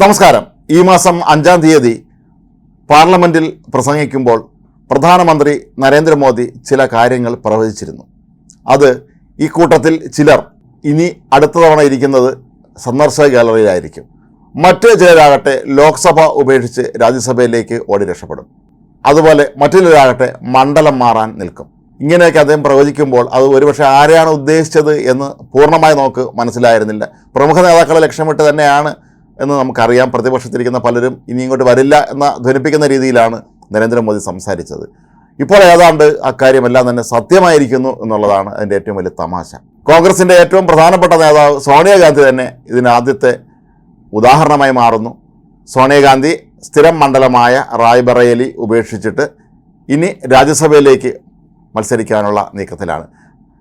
നമസ്കാരം. ഈ മാസം അഞ്ചാം തീയതി പാർലമെന്റിൽ പ്രസംഗിക്കുമ്പോൾ പ്രധാനമന്ത്രി നരേന്ദ്രമോദി ചില കാര്യങ്ങൾ പ്രവചിച്ചിരുന്നു. അത് ഈ കൂട്ടത്തിൽ ചിലർ ഇനി അടുത്ത തവണ ഇരിക്കുന്നത് സന്ദർശക ഗാലറിയിലായിരിക്കും. മറ്റ് ചിലരാകട്ടെ ലോക്സഭ ഉപേക്ഷിച്ച് രാജ്യസഭയിലേക്ക് ഓടി രക്ഷപ്പെടും. അതുപോലെ മറ്റു ചിലരാകട്ടെ മണ്ഡലം മാറാൻ നിൽക്കും. ഇങ്ങനെയൊക്കെ അദ്ദേഹം പ്രവചിക്കുമ്പോൾ അത് ഒരുപക്ഷെ ആരെയാണ് ഉദ്ദേശിച്ചത് എന്ന് പൂർണമായി നമുക്ക് മനസ്സിലായിരുന്നില്ല. പ്രമുഖ നേതാക്കളെ ലക്ഷ്യമിട്ട് തന്നെയാണ് എന്ന് നമുക്കറിയാം. പ്രതിപക്ഷത്തിരിക്കുന്ന പലരും ഇനി ഇങ്ങോട്ട് വരില്ല എന്ന ധ്വനിപ്പിക്കുന്ന രീതിയിലാണ് നരേന്ദ്രമോദി സംസാരിച്ചത്. ഇപ്പോൾ ഏതാണ്ട് അക്കാര്യമെല്ലാം തന്നെ സത്യമായിരിക്കുന്നു എന്നുള്ളതാണ് അതിന്റെ ഏറ്റവും വലിയ തമാശ. കോൺഗ്രസിന്റെ ഏറ്റവും പ്രധാനപ്പെട്ട നേതാവ് സോണിയാഗാന്ധി തന്നെ ഇതിന് ആദ്യത്തെ ഉദാഹരണമായി മാറുന്നു. സോണിയാഗാന്ധി സ്ഥിരം മണ്ഡലമായ റായ്ബറേലി ഉപേക്ഷിച്ചിട്ട് ഇനി രാജ്യസഭയിലേക്ക് മത്സരിക്കാനുള്ള നീക്കത്തിലാണ്.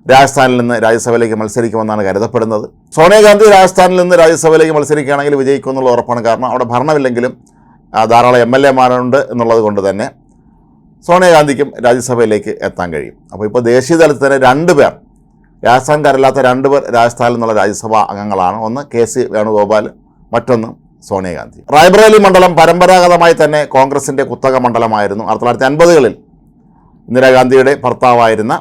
രാജസ്ഥാനിൽ നിന്ന് രാജ്യസഭയിലേക്ക് മത്സരിക്കുമെന്നാണ് കരുതപ്പെടുന്നത്. സോണിയാഗാന്ധി രാജസ്ഥാനിൽ നിന്ന് രാജ്യസഭയിലേക്ക് മത്സരിക്കുകയാണെങ്കിൽ വിജയിക്കുമെന്നുള്ള ഉറപ്പാണ്. കാരണം അവിടെ ഭരണമില്ലെങ്കിലും ധാരാളം എം എൽ എമാരുണ്ട് എന്നുള്ളത് കൊണ്ട് തന്നെ സോണിയാഗാന്ധിക്കും രാജ്യസഭയിലേക്ക് എത്താൻ കഴിയും. അപ്പോൾ ഇപ്പോൾ ദേശീയ തലത്തിൽ തന്നെ രണ്ട് പേർ രാജസ്ഥാൻകാരല്ലാത്ത രണ്ട് പേർ രാജസ്ഥാനിൽ നിന്നുള്ള രാജ്യസഭാ അംഗങ്ങളാണ്. ഒന്ന് കെ സി വേണുഗോപാൽ മറ്റൊന്ന് സോണിയാഗാന്ധി റായ്ബറേലി മണ്ഡലം പരമ്പരാഗതമായി തന്നെ കോൺഗ്രസിന്റെ കുത്തക മണ്ഡലമായിരുന്നു. ആയിരത്തി തൊള്ളായിരത്തി അൻപതുകളിൽ ഇന്ദിരാഗാന്ധിയുടെ ഭർത്താവായിരുന്ന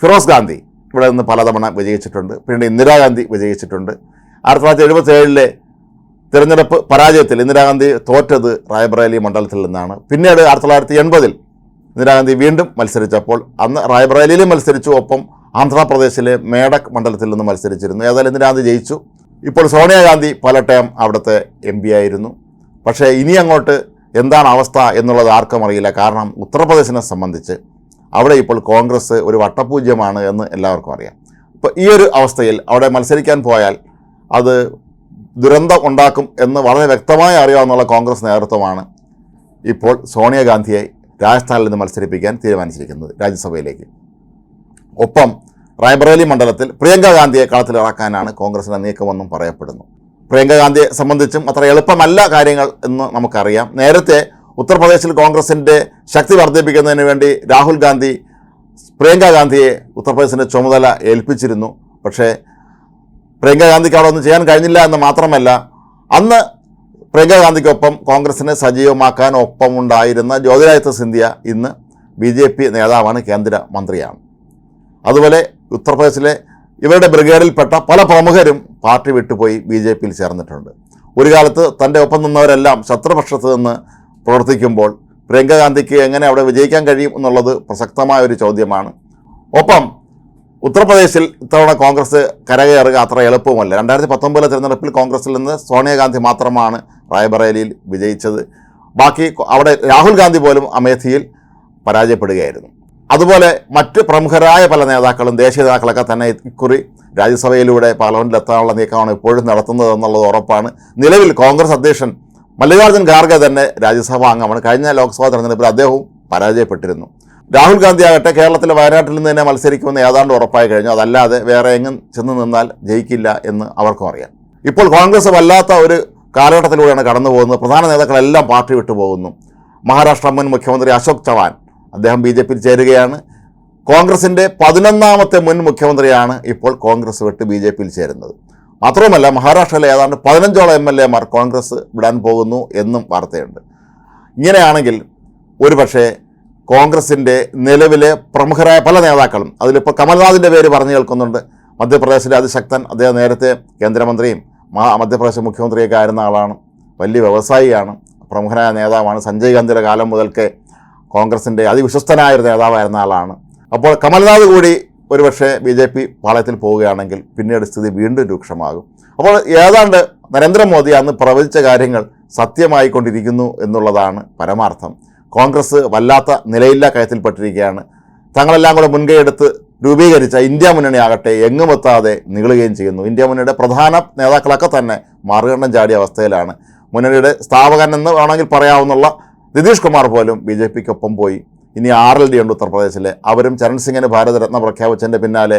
ഫിറോസ് ഗാന്ധി. ഇവിടെ നിന്ന് പലതവണ വിജയിച്ചിട്ടുണ്ട്. പിന്നീട് ഇന്ദിരാഗാന്ധി വിജയിച്ചിട്ടുണ്ട്. ആയിരത്തി തൊള്ളായിരത്തി എഴുപത്തി ഏഴിലെ തിരഞ്ഞെടുപ്പ് പരാജയത്തിൽ ഇന്ദിരാഗാന്ധി തോറ്റത് റായ്ബറേലി മണ്ഡലത്തിൽ നിന്നാണ്. പിന്നീട് ആയിരത്തി തൊള്ളായിരത്തി എൺപതിൽ ഇന്ദിരാഗാന്ധി വീണ്ടും മത്സരിച്ചപ്പോൾ അന്ന് റായ്ബറേലിയിലും മത്സരിച്ചു ഒപ്പം ആന്ധ്രാപ്രദേശിലെ മേഡക് മണ്ഡലത്തിൽ നിന്ന് മത്സരിച്ചിരുന്നു. ഏതായാലും ഇന്ദിരാഗാന്ധി ജയിച്ചു. ഇപ്പോൾ സോണിയാഗാന്ധി പല ടൈം അവിടുത്തെ എം പി ആയിരുന്നു. പക്ഷേ ഇനി അങ്ങോട്ട് എന്താണ് അവസ്ഥ എന്നുള്ളത് ആർക്കും അറിയില്ല. കാരണം ഉത്തർപ്രദേശിനെ സംബന്ധിച്ച് അവിടെ ഇപ്പോൾ കോൺഗ്രസ് ഒരു വട്ടപൂജ്യമാണ് എന്ന് എല്ലാവർക്കും അറിയാം. ഇപ്പോൾ ഈ ഒരു അവസ്ഥയിൽ അവിടെ മത്സരിക്കാൻ പോയാൽ അത് ദുരന്തം ഉണ്ടാക്കും എന്ന് വളരെ വ്യക്തമായി അറിയാവുന്ന കോൺഗ്രസ് നേതൃത്വമാണ് ഇപ്പോൾ സോണിയാഗാന്ധിയെ രാജസ്ഥാനിൽ നിന്ന് മത്സരിപ്പിക്കാൻ തീരുമാനിച്ചിരിക്കുന്നത് രാജ്യസഭയിലേക്ക്. ഒപ്പം റായ്ബറേലി മണ്ഡലത്തിൽ പ്രിയങ്ക ഗാന്ധിയെ കളത്തിലിറക്കാനാണ് കോൺഗ്രസിന്റെ നീക്കമെന്നും പറയപ്പെടുന്നു. പ്രിയങ്ക ഗാന്ധിയെ സംബന്ധിച്ചും അത്ര എളുപ്പമല്ല കാര്യങ്ങൾ എന്ന് നമുക്കറിയാം. നേരത്തെ ഉത്തർപ്രദേശിൽ കോൺഗ്രസിന്റെ ശക്തി വർദ്ധിപ്പിക്കുന്നതിന് വേണ്ടി രാഹുൽ ഗാന്ധി പ്രിയങ്ക ഗാന്ധിയെ ഉത്തർപ്രദേശിന്റെ ചുമതല ഏൽപ്പിച്ചിരുന്നു. പക്ഷേ പ്രിയങ്ക ഗാന്ധിക്ക് അവിടെ ഒന്നും ചെയ്യാൻ കഴിഞ്ഞില്ല എന്ന് മാത്രമല്ല അന്ന് പ്രിയങ്ക ഗാന്ധിക്കൊപ്പം കോൺഗ്രസിനെ സജീവമാക്കാൻ ഒപ്പമുണ്ടായിരുന്ന ജ്യോതിരാദിത്യ സിന്ധ്യ ഇന്ന് ബി ജെ പി നേതാവാണ് കേന്ദ്ര മന്ത്രിയാണ്. അതുപോലെ ഉത്തർപ്രദേശിലെ ഇവരുടെ ബ്രിഗേഡിൽപ്പെട്ട പല പ്രമുഖരും പാർട്ടി വിട്ടുപോയി ബി ജെ പിയിൽ ചേർന്നിട്ടുണ്ട്. ഒരു കാലത്ത് തന്റെ ഒപ്പം നിന്നവരെല്ലാം ശത്രുപക്ഷത്ത് നിന്ന് പ്രവർത്തിക്കുമ്പോൾ പ്രിയങ്ക ഗാന്ധിക്ക് എങ്ങനെ അവിടെ വിജയിക്കാൻ കഴിയും എന്നുള്ളത് പ്രസക്തമായ ഒരു ചോദ്യമാണ്. ഒപ്പം ഉത്തർപ്രദേശിൽ ഇത്തവണ കോൺഗ്രസ് കരകയറുക അത്ര എളുപ്പമല്ല. രണ്ടായിരത്തി പത്തൊമ്പതിലെ തിരഞ്ഞെടുപ്പിൽ കോൺഗ്രസിൽ നിന്ന് സോണിയാഗാന്ധി മാത്രമാണ് റായ്ബറേലിയിൽ വിജയിച്ചത്. ബാക്കി അവിടെ രാഹുൽ ഗാന്ധി പോലും അമേഠിയിൽ പരാജയപ്പെടുകയായിരുന്നു. അതുപോലെ മറ്റ് പ്രമുഖരായ പല നേതാക്കളും ദേശീയ നേതാക്കളൊക്കെ തന്നെ ഇക്കുറി രാജ്യസഭയിലൂടെ പാർലമെന്റിൽ എത്താനുള്ള നീക്കമാണ് ഇപ്പോഴും നടത്തുന്നത് എന്നുള്ളത് ഉറപ്പാണ്. നിലവിൽ കോൺഗ്രസ് അധ്യക്ഷൻ മല്ലികാർജുൻ ഖാർഗെ തന്നെ രാജ്യസഭാ അംഗമാണ്. കഴിഞ്ഞ ലോക്സഭാ തെരഞ്ഞെടുപ്പിൽ അദ്ദേഹവും പരാജയപ്പെട്ടിരുന്നു. രാഹുൽ ഗാന്ധി ആകട്ടെ കേരളത്തിലെ വയനാട്ടിൽ നിന്ന് തന്നെ മത്സരിക്കുമെന്ന് ഏതാണ്ട് ഉറപ്പായി കഴിഞ്ഞു. അതല്ലാതെ വേറെ എങ്ങും ചെന്ന് നിന്നാൽ ജയിക്കില്ല എന്ന് അവർക്കും അറിയാം. ഇപ്പോൾ കോൺഗ്രസ് വല്ലാത്ത ഒരു കാലഘട്ടത്തിലൂടെയാണ് കടന്നു പോകുന്നത് പ്രധാന നേതാക്കളെല്ലാം പാർട്ടി വിട്ടു പോകുന്നു. മഹാരാഷ്ട്ര മുൻ മുഖ്യമന്ത്രി അശോക് ചവാൻ അദ്ദേഹം ബി ജെ പിയിൽ ചേരുകയാണ്. കോൺഗ്രസിന്റെ പതിനൊന്നാമത്തെ മുൻ മുഖ്യമന്ത്രിയാണ് ഇപ്പോൾ കോൺഗ്രസ് വിട്ട് ബി ജെ പിയിൽ ചേരുന്നത്. മാത്രവുമല്ല മഹാരാഷ്ട്രയിലെ ഏതാണ്ട് പതിനഞ്ചോളം എം എൽ എമാർ കോൺഗ്രസ് വിടാൻ പോകുന്നു എന്നും വാർത്തയുണ്ട്. ഇങ്ങനെയാണെങ്കിൽ ഒരുപക്ഷേ കോൺഗ്രസിന്റെ നിലവിലെ പ്രമുഖരായ പല നേതാക്കളും അതിലിപ്പോൾ കമൽനാഥിന്റെ പേര് പറഞ്ഞു കേൾക്കുന്നുണ്ട് മധ്യപ്രദേശിലെ അതിശക്തൻ അദ്ദേഹം നേരത്തെ കേന്ദ്രമന്ത്രിയും മധ്യപ്രദേശ് മുഖ്യമന്ത്രിയൊക്കെ ആയിരുന്ന ആളാണ് വലിയ വ്യവസായിയാണ് പ്രമുഖനായ നേതാവാണ് സഞ്ജയ് ഗാന്ധിയുടെ കാലം മുതൽക്കേ കോൺഗ്രസിന്റെ അതിവിശ്വസ്തനായ ഒരു നേതാവായിരുന്ന ആളാണ്. അപ്പോൾ കമൽനാഥ് കൂടി ഒരുപക്ഷെ ബി ജെ പി പാളയത്തിൽ പോവുകയാണെങ്കിൽ പിന്നീട് സ്ഥിതി വീണ്ടും രൂക്ഷമാകും. അപ്പോൾ ഏതാണ്ട് നരേന്ദ്രമോദി അന്ന് പ്രവചിച്ച കാര്യങ്ങൾ സത്യമായിക്കൊണ്ടിരിക്കുന്നു എന്നുള്ളതാണ് പരമാർത്ഥം. കോൺഗ്രസ് വല്ലാത്ത നിലയില്ലാ കയത്തിൽപ്പെട്ടിരിക്കുകയാണ്. തങ്ങളെല്ലാം കൂടെ മുൻകൈയെടുത്ത് രൂപീകരിച്ച ഇന്ത്യ മുന്നണി ആകട്ടെ എങ്ങുമെത്താതെ നീളുകയും ചെയ്യുന്നു. ഇന്ത്യ മുന്നണിയുടെ പ്രധാന നേതാക്കളൊക്കെ തന്നെ മറുകണ്ഠം ചാടിയ അവസ്ഥയിലാണ്. മുന്നണിയുടെ സ്ഥാപകൻ എന്ന് വേണമെങ്കിൽ പറയാവുന്ന നിതീഷ് കുമാർ പോലും ബി ജെ പിക്കൊപ്പം പോയി. ഇനി ആർ എൽ ഡി ഉണ്ട് ഉത്തർപ്രദേശിലെ. അവരും ചരൺ സിംഗിന് ഭാരതരത്ന പ്രഖ്യാപിച്ചതിന്റെ പിന്നാലെ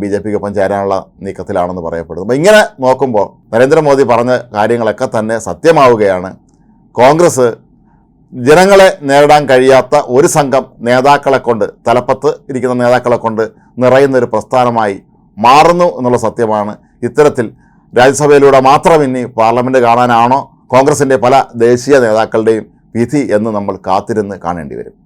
ബി ജെ പിക്കൊപ്പം ചേരാനുള്ള നീക്കത്തിലാണെന്ന് പറയപ്പെടുന്നു. അപ്പോൾ ഇങ്ങനെ നോക്കുമ്പോൾ നരേന്ദ്രമോദി പറഞ്ഞ കാര്യങ്ങളൊക്കെ തന്നെ സത്യമാവുകയാണ്. കോൺഗ്രസ് ജനങ്ങളെ നേരിടാൻ കഴിയാത്ത ഒരു സംഘം നേതാക്കളെ കൊണ്ട് തലപ്പത്ത് ഇരിക്കുന്ന നേതാക്കളെ കൊണ്ട് നിറയുന്ന ഒരു പ്രസ്ഥാനമായി മാറുന്നു എന്നുള്ള സത്യമാണ്. ഇത്തരത്തിൽ രാജ്യസഭയിലൂടെ മാത്രം ഇനി പാർലമെന്റ് കാണാനാണോ കോൺഗ്രസിന്റെ പല ദേശീയ നേതാക്കളുടെയും വിധി എന്ന് നമ്മൾ കാത്തിരുന്ന് കാണേണ്ടി വരും.